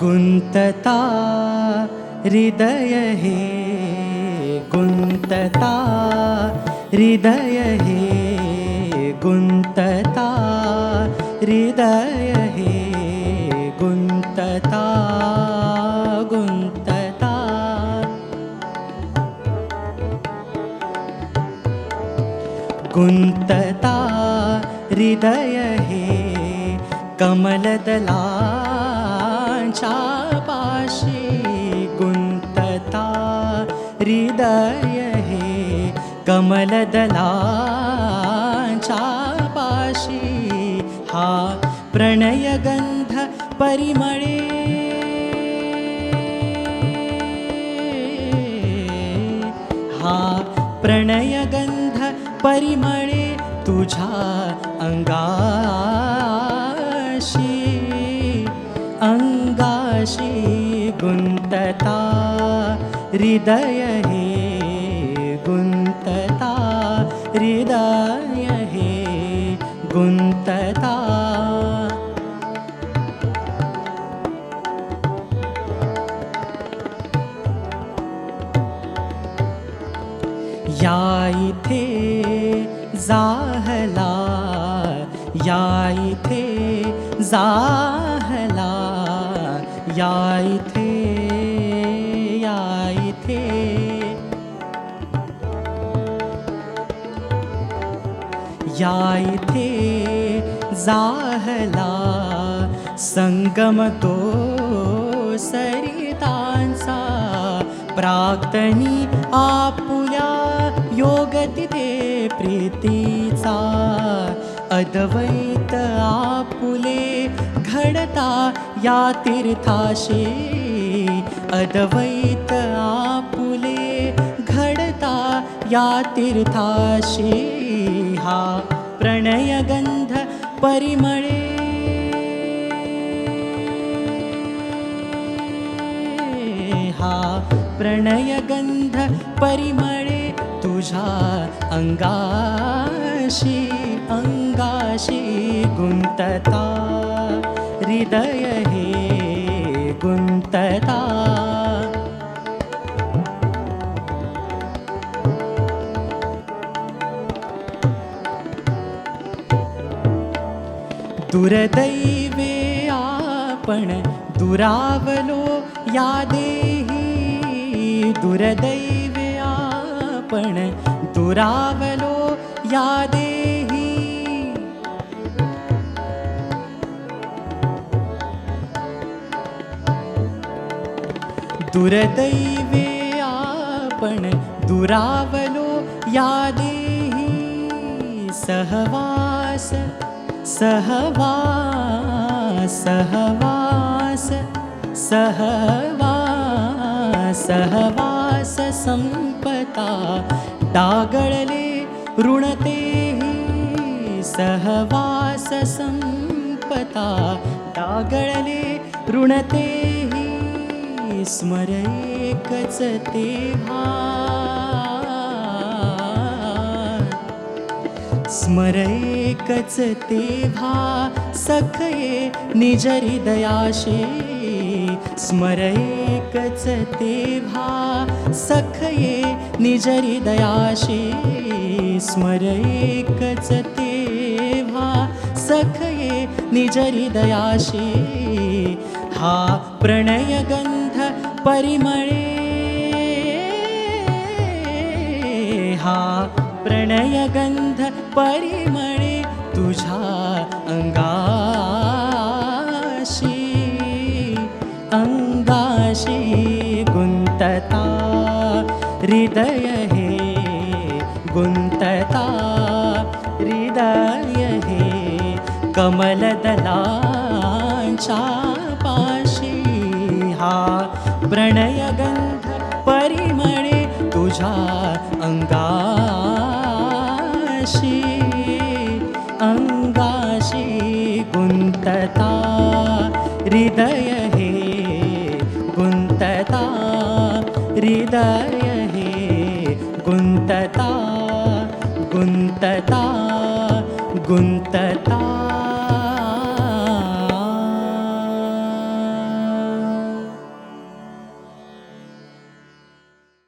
गुंतता हृदय हे गुंतता हृदय हे गुंतता हृदय हे गुंतता कुन्तता हृदय हे कमलदला पा गुन्तता हृदय हे कमलदला पा हा प्रणयगन्धपरिमणि हा प्रणयगन्ध परिमळे तुझ्या अंगाशी अंगाशी गुंतता हृदय हे गुंतता हृदय हे गुंतता. थे जाहला जालाय थे जाहला याय थे याय थे याय थे जाहला संगम तो सरितांसा प्राक्तनी आप गती तिथे प्रीतीचा. अद्वैत आपुले घडता या तीर्थाशी. अद्वैत आपुले घडता या तीर्थाशी. हा प्रणयगंध परिमळे. हा प्रणयगंध परिमळे. तुझ्या अंगाशी अंगाशी गुंतता. हृदय हे गुंतता. दुर्दैवे आपण दुरावलो या देही दुर्दैव आपण दुरावलो या देही दुर्दैवे दुरावलो या देही सहवास सहवास सहवास सहवास सहवास संपता डागळले ऋणतेही सहवास संपता डागळले ऋणतेही स्मर एकच तेव्हा. स्मर एकच तेव्हा सखये निज स्मरैकच तेव्हा सखये निज हृदयाशी स्मर तेव्हा सखये निज हृदयाशी हा प्रणयगंध परिमळे हा प्रणयगंध परिमळे तुझ्या अंगा अंगाशी गुंतता हृदय हे गुंतता हृदय हे कमलदलांच्या पाशी. हा प्रणयगंध परिमळे तुझ्या अंगाशी. अंगाशी गुंतता हृदय हृदय हे गुंतता गुंतता गुंतता।